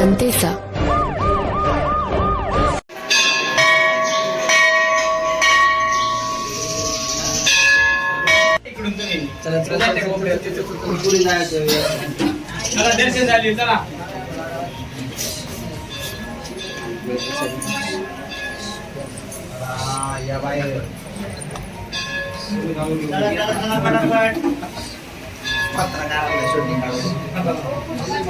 जनतेचा चला दर्शन झाले चला हा, या बाहेर पत्रकाराला shooting काढून. पाय बी घ्यायची जरा इथं. चला पत्रकार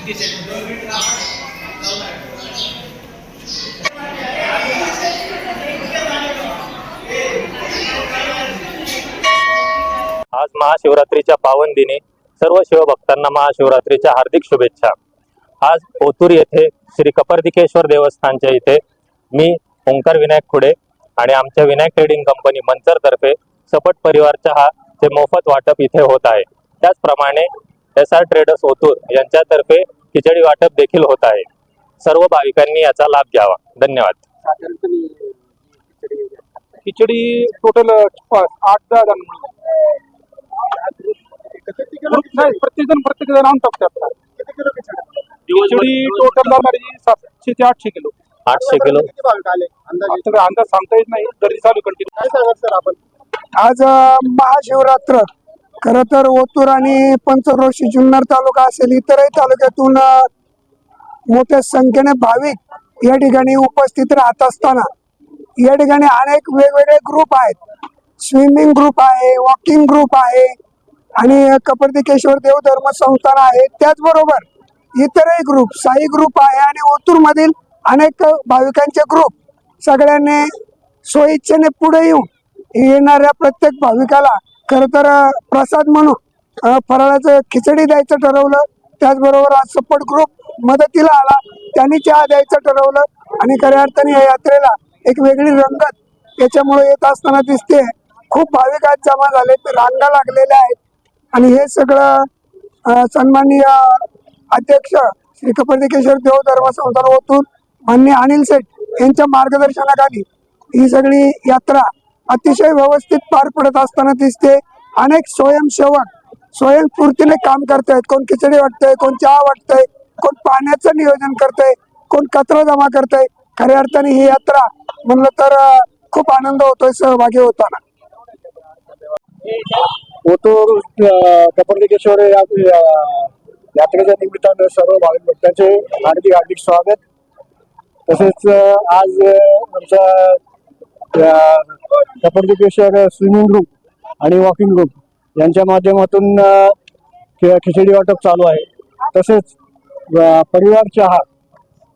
आज महाशिवरात्रीच्या पावन दिनी सर्व शिवभक्तांना महाशिवरात्रीच्या हार्दिक शुभेच्छा. आज ओतूर येथे श्री कपरदिकेश्वर देवस्थानच्या इथे मी ओंकार विनायक खुडे आणि आमच्या विनायक ट्रेडिंग कंपनी मंचरतर्फे सपट परिवारच्या हा ते मोफत वाटप इथे होत आहे. त्याचप्रमाणे एस आर ट्रेडर्स ओतूर यांच्यातर्फे खिचडी वाटप देखील होत आहे. सर्व भाविकांनी याचा लाभ घ्यावा. धन्यवाद. खिचडी टोटल आठ दहा जण. प्रत्येक जण प्रत्येक जण आणून टाकते आपला खिचडी टोटल लागणारी सातशे ते आठशे किलो. आठशे किलो? काय अंदाज? सांगता येत नाही दरी चालू कंटिन्यू आज अ, महाशिवरात्र. खर तर ओतूर आणि पंचक्रोशी जुन्नर तालुका असेल इतरही तालुक्यातून मोठ्या संख्येने भाविक या ठिकाणी उपस्थित राहत असताना या ठिकाणी अनेक वेगवेगळे ग्रुप आहेत. स्विमिंग ग्रुप आहे वॉकिंग ग्रुप आहे आणि कपर्दिकेश्वर देव धर्म संस्थान आहे. त्याचबरोबर इतरही ग्रुप साई ग्रुप आहे आणि ओतूरमधील अनेक भाविकांचे ग्रुप सगळ्यांनी स्वइच्छेने पुढे येऊन येणाऱ्या प्रत्येक भाविकाला खर तर प्रसाद म्हणून फराळाचं खिचडी द्यायचं ठरवलं. त्याचबरोबर आज सपोर्ट ग्रुप मदतीला आला. त्यांनी चहा द्यायचं ठरवलं. आणि खऱ्या अर्थाने या यात्रेला एक वेगळी रंगत याच्यामुळे येत असताना दिसते. खूप भाविक आज जमा झाले. रांगा लागलेल्या आहेत. आणि हे सगळं सन्माननीय अध्यक्ष श्री कपर्दिकेश्वर देव धर्म संस्थान ओतून मान्य अनिल सेठ यांच्या मार्गदर्शनाखाली ही सगळी यात्रा अतिशय व्यवस्थित पार पडत असताना दिसते. अनेक स्वयंसेवक स्वयंस्फूर्तीने काम करतायत. कोण खिचडी वाटतंय कोण चहा वाटतंय कोण पाण्याचं नियोजन करतंय कोण कचरा जमा करतंय. खऱ्या अर्थाने ही यात्रा म्हणलं तर खूप आनंद होतोय सहभागी होताना. ओतूर कपर्लिकेश्वर या यात्रेच्या निमित्तानं सर्व भाविक भक्तांचे हार्दिक हार्दिक स्वागत. तसेच आज आमचा कपर्लिकेश्वर स्विमिंग ग्रुप आणि वॉकिंग ग्रुप यांच्या माध्यमातून खि- खिचडी वाटप चालू आहे. तसेच परिवार चहा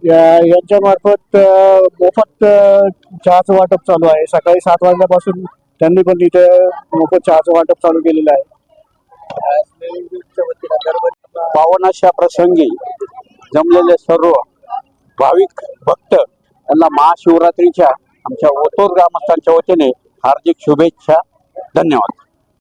या- यांच्या मार्फत मोफत चहाचं वाटप चालू आहे. सकाळी सात वाजल्यापासून त्यांनी पण तिथे मोफत चहाचं वाटप चालू केलेलं आहे. पावन प्रसंगी जमलेले सर्व भाविक भक्त यांना महाशिवरात्रीच्या आमच्या ओतोर ग्रामस्थांच्या वतीने हार्दिक शुभेच्छा. धन्यवाद.